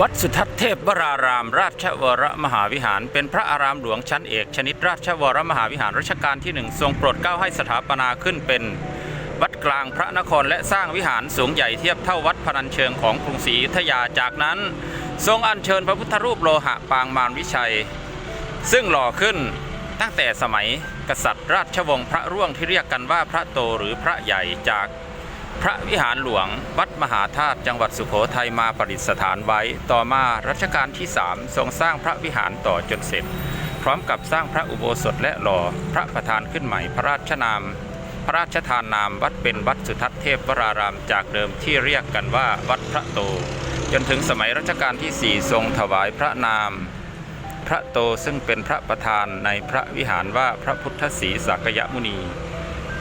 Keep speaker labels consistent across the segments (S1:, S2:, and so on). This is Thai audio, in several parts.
S1: วัดสุทัศน์เทพวราราม ราชวรมหาวิหาร เป็นพระอารามหลวงชั้นเอก ชนิดราชวรมหาวิหารรัชกาลที่หนึ่งทรงโปรดเกล้าให้สถาปนาขึ้นเป็น วัดกลางพระนครและสร้างวิหารสูงใหญ่เทียบเท่าวัดพนัญเชิงของกรุงศรีอยุธยาจากนั้น ทรงอัญเชิญพระพุทธรูปโลหะปางมารวิชัย ซึ่งหล่อขึ้นตั้งแต่สมัยกษัตริย์ราชวงศ์พระร่วงที่เรียกกันว่าพระโตหรือพระใหญ่จาก พระวิหารหลวง วัดมหาธาตุจังหวัดสุโขทัยมาประดิษฐานไว้ ต่อมารัชกาลที่ 3 ทรงสร้างพระวิหารต่อจนเสร็จ พร้อมกับสร้างพระอุโบสถและหล่อพระประธานขึ้นใหม่พระราชนาม พระราชทานนามวัดเป็นวัดสุทัศน์เทพวรารามจากเดิมที่เรียกกันว่าวัดพระโต จนถึงสมัยรัชกาลที่ 4 ทรงถวายพระนาม พระโตซึ่งเป็นพระประธานในพระวิหารว่าพระพุทธศรีสักยมุนี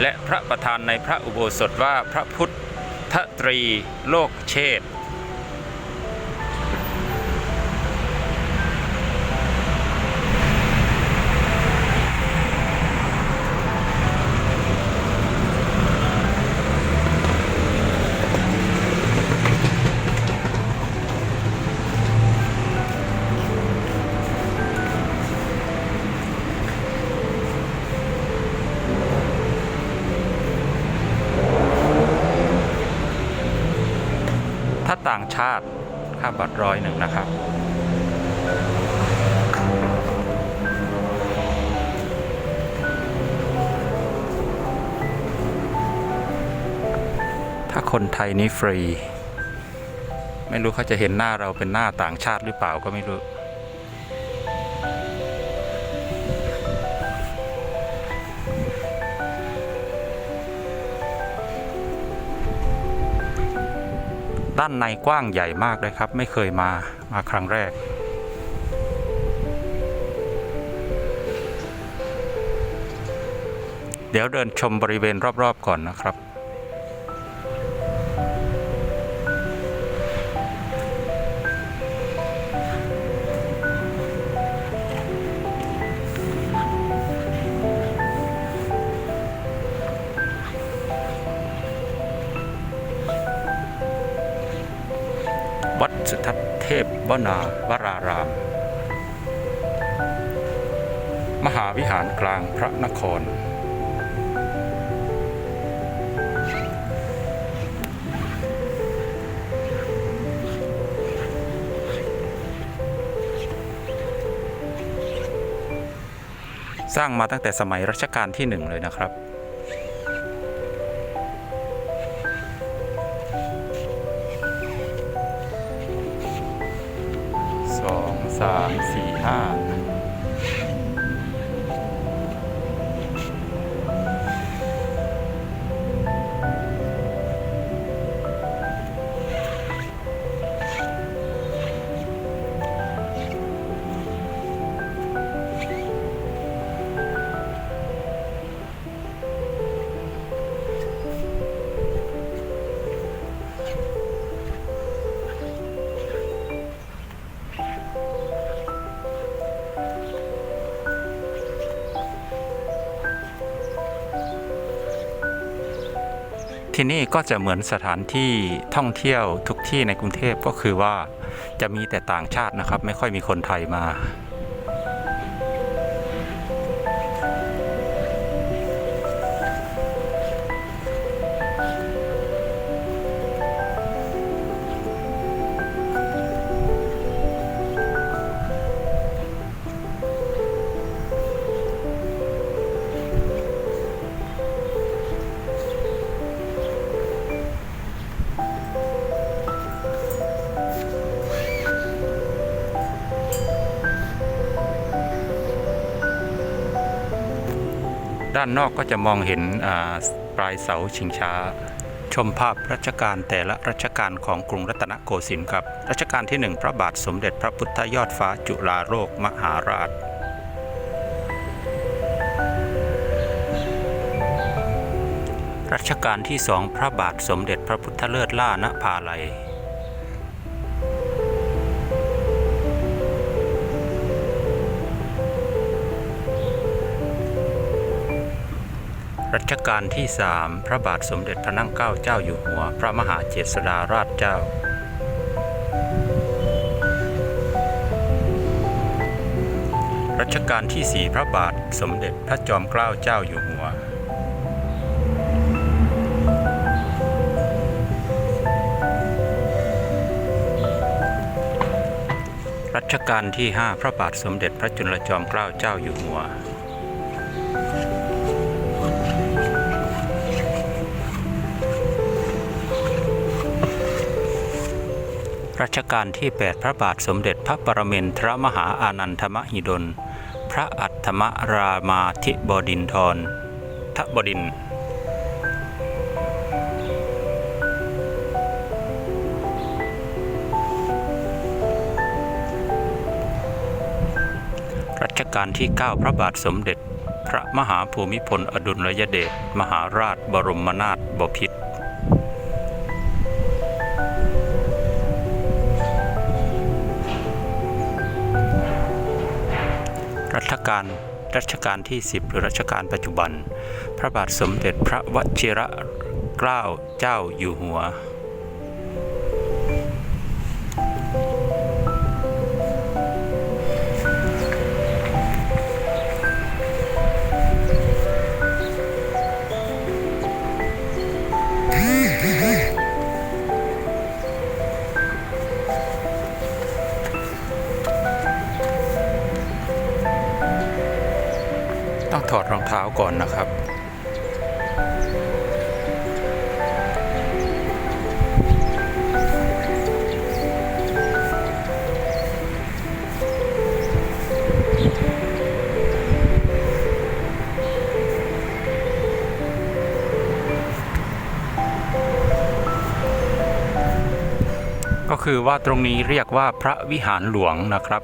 S1: และพระประธานในพระอุโบสถว่าพระพุทธตรีโลกเชษ ต่างชาติค่าบัตรร้อยหนึ่งนะครับ ถ้าคนไทยนี่ฟรี ไม่รู้เขาจะเห็นหน้าเราเป็นหน้าต่างชาติหรือเปล่าก็ไม่รู้ ด้านในกว้างใหญ่มากเลยครับ ไม่เคยมามาครั้งแรก เดี๋ยวเดินชมบริเวณรอบๆก่อนนะครับ วัดสุทัศเทพวนาวราราม มหาวิหารกลางพระนคร สร้างมาตั้งแต่สมัยรัชกาลที่หนึ่งเลยนะครับ 3 4 5 ที่นี่ก็จะเหมือนสถานที่ท่องเที่ยวทุกที่ในกรุงเทพก็คือว่าจะมีแต่ต่างชาตินะครับ ไม่ค่อยมีคนไทยมา ด้านนอกก็จะมองเห็นปลายเสาชิงช้า ชมภาพรัชกาลแต่ละรัชกาลของกรุงรัตนโกสินทร์ครับ รัชกาลที่หนึ่งพระบาทสมเด็จพระพุทธยอดฟ้าจุฬาโลกมหาราชรัชกาลที่สองพระบาทสมเด็จพระพุทธเลิศล่านภาลัย รัชกาลที่สามพระบาทสมเด็จพระนั่งเกล้าเจ้าอยู่หัว พระมหาเจษฎาราชเจ้า รัชกาลที่สี่พระบาทสมเด็จพระจอมเกล้าเจ้าอยู่หัว รัชกาลที่ห้าพระบาทสมเด็จพระจุลจอมเกล้าเจ้าอยู่หัว รัชกาลที่ 8 พระบาทสมเด็จพระปรเมนทรมหาอานันทมหิดล พระอัฏฐมรามาธิบดินทรทบดินทรรัชกาลที่ 9 พระบาทสมเด็จ พระมหาภูมิพลอดุลยเดชมหาราชบรมนาถบพิตร การรัชกาลที่ 10 หรือรัชกาลปัจจุบัน พระบาทสมเด็จพระวชิระเกล้าเจ้าอยู่หัว เท้าก่อนนะครับก็คือว่าตรงนี้เรียกว่าพระวิหารหลวงนะครับ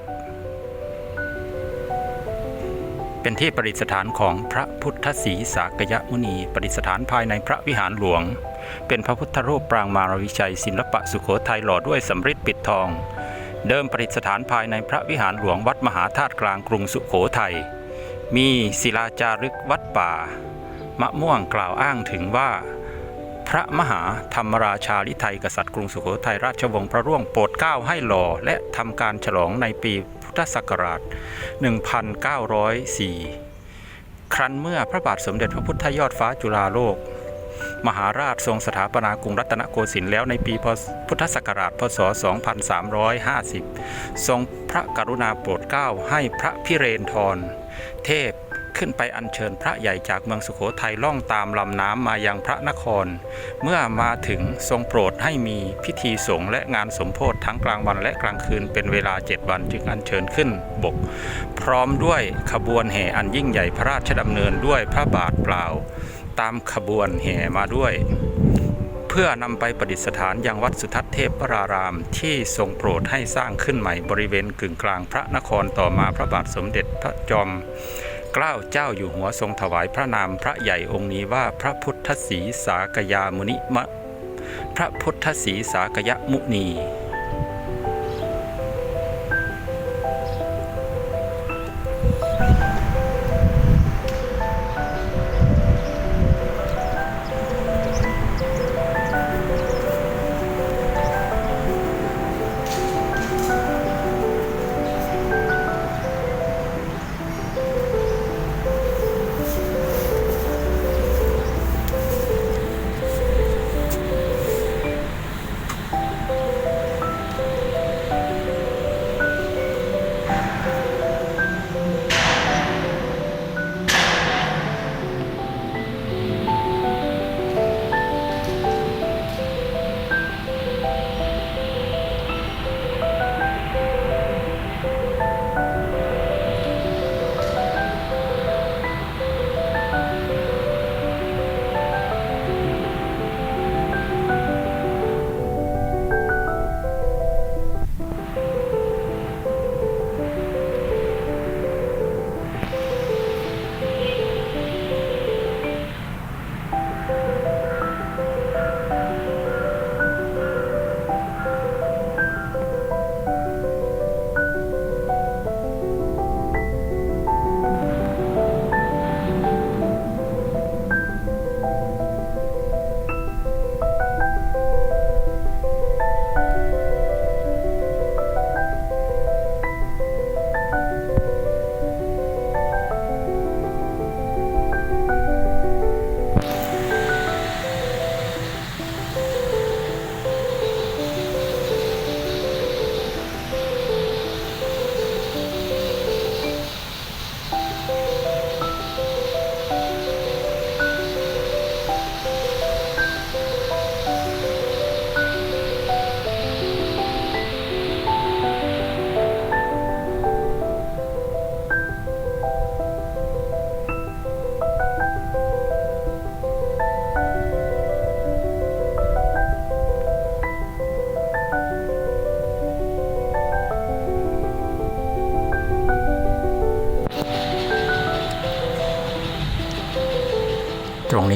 S1: เป็นที่ประดิษฐานของพระพุทธศรีสากยมุนีประดิษฐานภายในพระวิหารหลวง เป็นพระพุทธรูปปรางมารวิชัยศิลปะสุโขทัยหล่อด้วยสำริดปิดทอง เดิมประดิษฐานภายในพระวิหารหลวงวัดมหาธาตุกลางกรุงสุโขทัยมีศิลาจารึกวัดป่า มะม่วงกล่าวอ้างถึงว่า พระมหาธรรมราชาลิไทยกษัตริย์กรุงสุโขทัยราชวงศ์พระร่วงโปรดเกล้าให้หล่อและทำการฉลองในปี พุทธศักราช 1904 ครั้นเมื่อพระบาทสมเด็จพระพุทธยอดฟ้าจุฬาโลก มหาราชทรงสถาปนากรุงรัตนโกสินทร์แล้วในปีพุทธศักราช พศ 2350 ทรงพระกรุณาโปรดเกล้าให้พระพิเรนทร เทพ ขึ้นไปอัญเชิญพระใหญ่จากเมืองสุโขทัยล่องตามลำน้ำมายังพระนคร เมื่อมาถึงทรงโปรดให้มีพิธีสงฆ์และงานสมโพธิทั้งกลางวันและกลางคืนเป็นเวลาเจ็ดวันจึงอัญเชิญขึ้นบก พร้อมด้วยขบวนแห่อันยิ่งใหญ่พระราชดำเนินด้วยพระบาทเปล่า ตามขบวนแห่มาด้วยเพื่อนำไปประดิษฐานยังวัดสุทัศน์เทพวราราม ที่ทรงโปรดให้สร้างขึ้นใหม่บริเวณกึ่งกลางพระนครต่อมาพระบาทสมเด็จพระจอม กล้าเจ้าอยู่หัวทรงถวายพระนามพระใหญ่องค์นี้ว่าพระพุทธศรีสากยามุนิมะ พระพุทธศรีสากยมุนี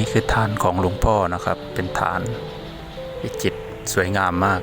S1: นี้คือฐานของหลวงพ่อนะครับ เป็นฐานวิจิตรสวยงามมาก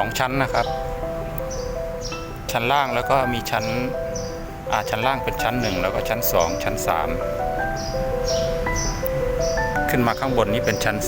S1: 2 ชั้นนะครับ ชั้นล่างแล้วก็มีชั้นอาชั้นล่างเป็นชั้น 1 แล้วก็ชั้น 2 ชั้น 3 ขึ้นมาข้างบนนี้เป็นชั้น 4